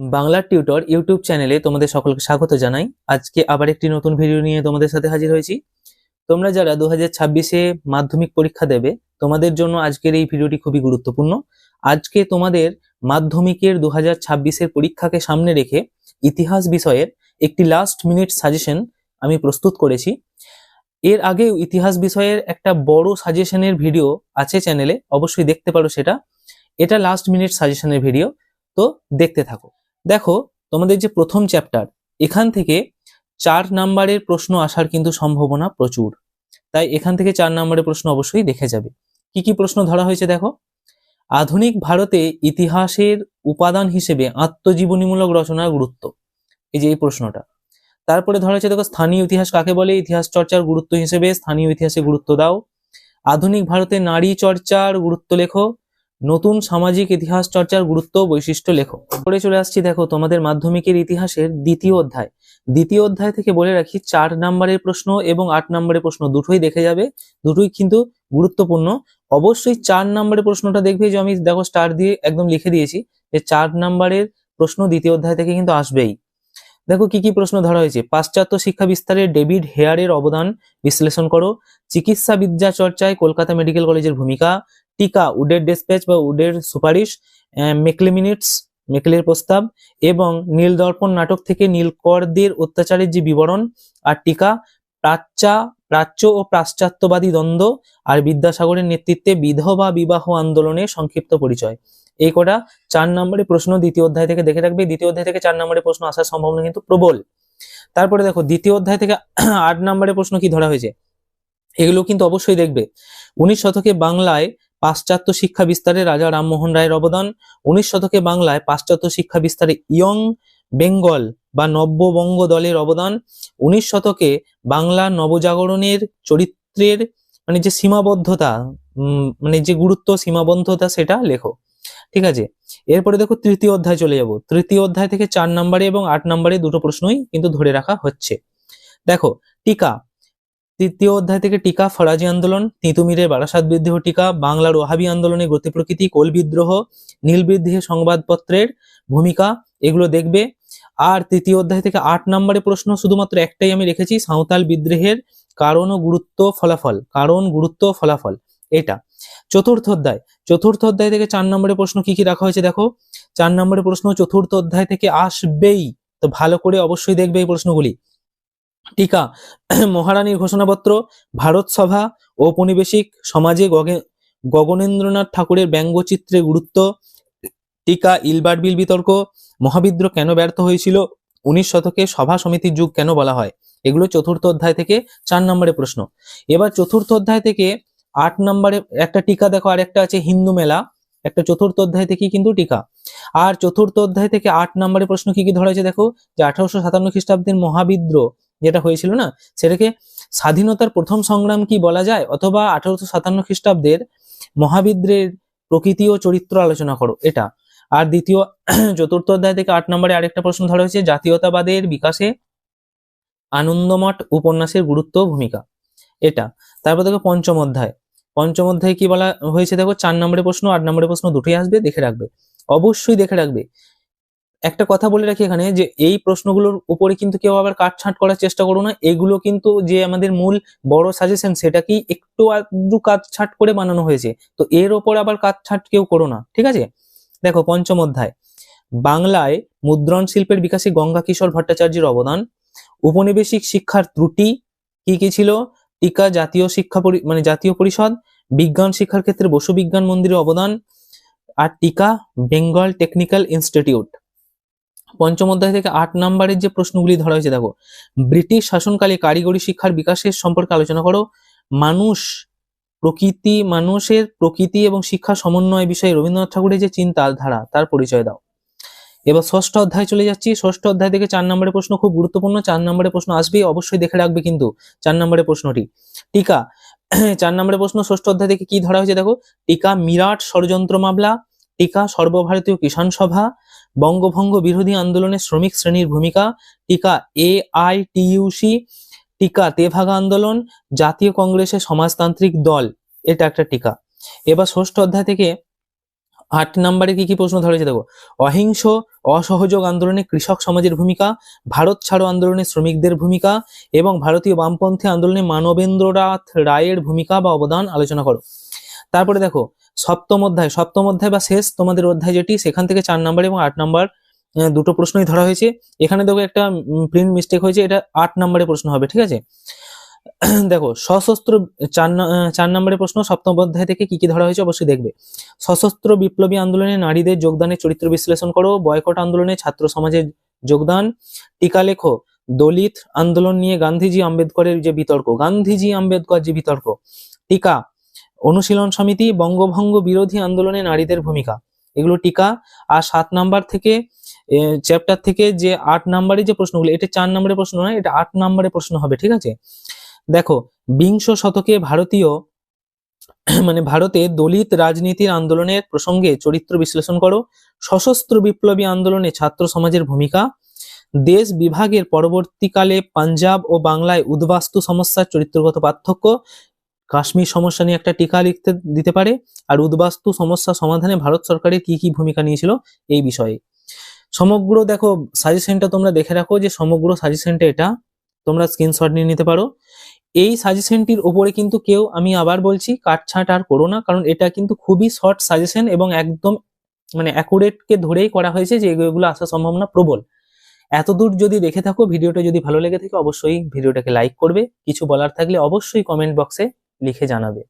Bangla tutor YouTube চ্যানেলে তোমাদের সকলকে স্বাগত জানাই। আজকে আবার একটি নতুন ভিডিও নিয়ে তোমাদের সাথে হাজির হয়েছি। তোমরা যারা দু হাজার মাধ্যমিক পরীক্ষা দেবে, তোমাদের জন্য আজকের এই ভিডিওটি খুবই গুরুত্বপূর্ণ। আজকে তোমাদের মাধ্যমিকের দু হাজার পরীক্ষাকে সামনে রেখে ইতিহাস বিষয়ের একটি লাস্ট মিনিট সাজেশন আমি প্রস্তুত করেছি। এর আগেও ইতিহাস বিষয়ের একটা বড় সাজেশনের ভিডিও আছে চ্যানেলে অবশ্যই দেখতে পারো সেটা। এটা লাস্ট মিনিট সাজেশনের ভিডিও তো দেখতে থাকো। দেখো, তোমাদের যে প্রথম চ্যাপ্টার এখান থেকে চার নাম্বারের প্রশ্ন আসার কিন্তু সম্ভাবনা প্রচুর। তাই এখান থেকে চার নাম্বারের প্রশ্ন অবশ্যই দেখে যাবে। কি কি প্রশ্ন ধরা হয়েছে দেখো? আধুনিক ভারতে ইতিহাসের উপাদান হিসেবে আত্মজীবনীমূলক রচনার গুরুত্ব। এই যে এই প্রশ্নটা। তারপরে ধরা হয়েছে দেখো, স্থানীয় ইতিহাস কাকে বলে? ইতিহাস চর্চার গুরুত্ব হিসেবে স্থানীয় ইতিহাসে গুরুত্ব দাও। আধুনিক ভারতে নারী চর্চার গুরুত্ব লেখো। নতুন সামাজিক ইতিহাস চর্চার গুরুত্ব বৈশিষ্ট্য লেখো। পরে চলে আসছি, দেখো, তোমাদের মাধ্যমিকের ইতিহাসের দ্বিতীয় অধ্যায়। দ্বিতীয় অধ্যায় থেকে বলে রাখি, চার নাম্বারের প্রশ্ন এবং আট নাম্বারের প্রশ্ন দুটোই দেখে যাবে, দুটোই কিন্তু গুরুত্বপূর্ণ। অবশ্যই চার নাম্বারের প্রশ্নটা দেখবে যে আমি, দেখো স্টার দিয়ে একদম লিখে দিয়েছি যে চার নাম্বারের প্রশ্ন দ্বিতীয় অধ্যায় থেকে কিন্তু আসবেই। দেখো, কি কি প্রশ্ন ধরা হয়েছে? পাশ্চাত্য শিক্ষা বিস্তারে ডেভিড হেয়ারের অবদান বিশ্লেষণ করো। চিকিৎসা বিদ্যা চর্চায় কলকাতা মেডিকেল কলেজের ভূমিকা টিকা, উডের ডেসপ্যাচ বা উডের সুপারিশ মেকলে মিনিটস, মেকলের প্রস্তাব এবং নীল দর্পণ নাটক থেকে নীলকরদের অত্যাচারের যে বিবরণ আর টিকা, প্রাচ্যা, প্রাচ্য ও পাশ্চাত্যবাদী দ্বন্দ্ব আর বিদ্যাসাগরের নেতৃত্বে বিধবা বিবাহ আন্দোলনের সংক্ষিপ্ত পরিচয়। এই কটা চার নম্বরের প্রশ্ন দ্বিতীয় অধ্যায় থেকে দেখে রাখবে। দ্বিতীয় অধ্যায় থেকে চার নম্বরের প্রশ্ন আসার সম্ভাবনা কিন্তু প্রবল। তারপরে দেখো, দ্বিতীয় অধ্যায় থেকে আট নম্বরের প্রশ্ন কি ধরা হয়েছে? এগুলো কিন্তু অবশ্যই দেখবে। উনিশ শতকে বাংলায় পাশ্চাত্য শিক্ষা বিস্তারে রাজা রামমোহন রায়ের অবদান। উনিশ শতকে বাংলায় পাশ্চাত্য শিক্ষা বিস্তারে ইয়ং বেঙ্গল বা নব্যবঙ্গ দলের অবদান। উনিশ শতকে বাংলা নবজাগরণের চরিত্রের মানে যে সীমাবদ্ধতা মানে যে গুরুত্ব, সীমাবদ্ধতা, সেটা লেখো। ঠিক আছে? এরপরে দেখো তৃতীয় অধ্যায় চলে যাব। তৃতীয় অধ্যায় থেকে চার নম্বরে এবং আট নম্বরে দুটো প্রশ্নই কিন্তু ধরে রাখা হচ্ছে। দেখো, টিকা তৃতীয় অধ্যায় থেকে টিকা, ফরাজি আন্দোলন, তিতুমিরের বারাসাত বিদ্রোহ টিকা, বাংলার ওহাবি আন্দোলনের গতি প্রকৃতি, কোল বিদ্রোহ, নীল বিদ্রোহে সংবাদপত্রের ভূমিকা, এগুলো দেখবে। আর তৃতীয় অধ্যায় থেকে আট নম্বরে প্রশ্ন শুধুমাত্র একটাই আমি রেখেছি, সাঁওতাল বিদ্রোহের কারণ ও গুরুত্ব ফলাফল। কারণ, গুরুত্ব ফলাফল, এটা। চতুর্থ অধ্যায়। চতুর্থ অধ্যায় থেকে চার নম্বরের প্রশ্ন কি কি রাখা হয়েছে দেখো? চার নম্বরের প্রশ্ন চতুর্থ অধ্যায় থেকে আসবেই। তো ভালো করে অবশ্যই দেখবে এই প্রশ্নগুলি। টিকা, মহারানীর ঘোষণাপত্র, ভারত সভা ঔপনিবেশিক সমাজে গগে- গগনেন্দ্রনাথ ঠাকুরের ব্যঙ্গচিত্রের গুরুত্ব, টিকা ইলবার্ট বিল বিতর্ক, মহাবিদ্রোহ কেন ব্যর্থ হয়েছিল, উনিশ শতকে সভা সমিতির যুগ কেন বলা হয়? এগুলো চতুর্থ অধ্যায় থেকে চার নম্বরের প্রশ্ন। এবার চতুর্থ অধ্যায় থেকে আট নম্বরে একটা টিকা দেখো, আর একটা আছে হিন্দু মেলা, একটা চতুর্থ অধ্যায় থেকে কিন্তু টিকা। আর চতুর্থ অধ্যায় থেকে আট নম্বরের প্রশ্ন কি কি ধরা হয়েছে দেখো? যে আঠারোশো সাতান্ন খ্রিস্টাব্দের মহাবিদ্রোহ যেটা হয়েছিল না, সেটাকে স্বাধীনতার প্রথম সংগ্রাম কি বলা যায়? অথবা আঠারোশো সাতান্ন খ্রিস্টাব্দের মহাবিদ্রের প্রকৃতি ও চরিত্র আলোচনা করো, এটা। আর দ্বিতীয়, চতুর্থ অধ্যায় থেকে আট নম্বরে আরেকটা প্রশ্ন ধরা হয়েছে, জাতীয়তাবাদের বিকাশে আনন্দমঠ উপন্যাসের গুরুত্ব ভূমিকা, এটা। তারপর দেখো পঞ্চম অধ্যায়। পঞ্চম অধ্যায়ে কি বলা হয়েছে? দেখো চার নম্বরের প্রশ্ন, আট নম্বরের প্রশ্ন দুটোই আসবে, দেখে রাখবে। অবশ্যই দেখে রাখবে। একটা কথা বলে রাখি এখানে যে এই প্রশ্নগুলোর উপরে কিন্তু কেউ আবার কাটছাঁট করার চেষ্টা করো না। এগুলো কিন্তু যে আমাদের মূল বড় সাজেশন সেটাকেই একটু আধটু কাটছাঁট করে বানানো হয়েছে। তো এর ওপর আবার কাটছাঁট কেউ করো না, ঠিক আছে? দেখো, পঞ্চম অধ্যায়। বাংলায় মুদ্রণ শিল্পের বিকাশে গঙ্গা কিশোর ভট্টাচার্যের অবদান। উপনিবেশিক শিক্ষার ত্রুটি কি কি ছিল? টিকা জাতীয় শিক্ষা মানে জাতীয় পরিষদ। বিজ্ঞান শিক্ষার ক্ষেত্রে বসু বিজ্ঞান মন্দিরের অবদান। আর টিকা, বেঙ্গল টেকনিক্যাল ইনস্টিটিউট। পঞ্চম অধ্যায় থেকে আট নম্বরের যে প্রশ্নগুলি ধরা হয়েছে, দেখো। ব্রিটিশ শাসনকালে কারিগরি শিক্ষার বিকাশের সম্পর্কে আলোচনা করো। মানুষ, প্রকৃতি, মানুষের প্রকৃতি এবং শিক্ষা সমন্বয় বিষয়ে রবীন্দ্রনাথ ঠাকুরের যে চিন্তাধারা তার পরিচয় দাও। এবার ষষ্ঠ অধ্যায় চলে যাচ্ছি। ষষ্ঠ অধ্যায় থেকে চার নম্বরের প্রশ্ন খুব গুরুত্বপূর্ণ। চার নম্বরের প্রশ্ন আসবেই অবশ্যই দেখে রাখবে কিন্তু চার নম্বরের প্রশ্নটি। টিকা, চার নম্বরের প্রশ্ন ষষ্ঠ অধ্যায় থেকে কি ধরা হয়েছে, দেখো? টিকা, মিরাট ষড়যন্ত্র মামলা, টিকা, সর্বভারতীয় কিষাণ সভা বঙ্গভঙ্গ বিরোধী আন্দোলনে শ্রমিক শ্রেণির ভূমিকা, টিকা এ আই টিইউসি টিকা তেভাগা আন্দোলন, জাতীয় কংগ্রেসের সমাজতান্ত্রিক দল, এটা একটা টিকা। এবার ষষ্ঠ অধ্যায় থেকে আট নম্বরে কি কি প্রশ্ন ধরা হয়েছে দেখো। অহিংস, অসহযোগ আন্দোলনে কৃষক সমাজের ভূমিকা, ভারত ছাড়ো আন্দোলনে শ্রমিকদের ভূমিকা এবং ভারতীয় বামপন্থী আন্দোলনে মানবেন্দ্রনাথ রায়ের ভূমিকা বা অবদান আলোচনা করো। তারপরে দেখো সপ্তম অধ্যায় সপ্তম অধ্যায় বা শেষ তোমাদের অধ্যায় যেটি, সেখান থেকে চার নাম্বার এবং আট নাম্বার দুটো প্রশ্নই ধরা হয়েছে। এখানে দেখো একটা প্রিন্ট মিস্টেক হয়েছে, এটা আট নম্বরের প্রশ্ন হবে, ঠিক আছে? দেখো, সশস্ত্র চার চার নম্বরের প্রশ্ন, সপ্তম অধ্যায় থেকে কি কি ধরা হয়েছে অবশ্যই দেখবে। সশস্ত্র বিপ্লবী আন্দোলনে নারীদের যোগদানের চরিত্র বিশ্লেষণ করো, বয়কট আন্দোলনে ছাত্র সমাজের যোগদান, টিকা লেখো, দলিত আন্দোলন নিয়ে গান্ধীজি আম্বেদকরের যে বিতর্ক, গান্ধীজি আম্বেদকর যে বিতর্ক, টিকা অনুশীলন সমিতি বঙ্গভঙ্গ বিরোধী আন্দোলনে নারীদের ভূমিকা। এগুলো টিকা আর সাত নাম্বার থেকে চ্যাপ্টার থেকে যে আট নাম্বারের যে প্রশ্নগুলো, এটা চার নম্বরের প্রশ্ন নয়, এটা আট নম্বরের প্রশ্ন হবে, ঠিক আছে? দেখো, বিংশ শতকে ভারতীয় মানে ভারতে দলিত রাজনীতির আন্দোলনের প্রসঙ্গে চরিত্র বিশ্লেষণ করো। সশস্ত্র বিপ্লবী আন্দোলনে ছাত্র সমাজের ভূমিকা। দেশ বিভাগের পরবর্তীকালে পাঞ্জাব ও বাংলায় উদ্বাস্তু সমস্যার চরিত্রগত পার্থক্য। কাশ্মীর সমস্যা নিয়ে একটা টিকা লিখতে দিতে পারে, আর উদ্বাস্তু সমস্যা সমাধানে ভারত সরকারের কি কি ভূমিকা নিয়েছিল এই বিষয়ে। সমগ্র দেখো সাজেশনটা তোমরা দেখে রাখো যে সমগ্র সাজেশনটা এটা, তোমরা স্ক্রিনশট নিয়ে নিতে পারো। এই সাজেশনটির উপরে কিন্তু কেউ, আমি আবার বলছি, কাটছাঁট আর করো না, কারণ এটা কিন্তু খুবই শর্ট সাজেশন এবং একদম মানে অ্যাকুরেট কে ধরেই করা হয়েছে যে এগুলো আসার সম্ভাবনা প্রবল। এতদূর যদি দেখে থাকো, ভিডিওটা যদি ভালো লেগে থাকে, অবশ্যই ভিডিওটাকে লাইক করবে। কিছু বলার থাকলে অবশ্যই কমেন্ট বক্সে লিখে জানাবে।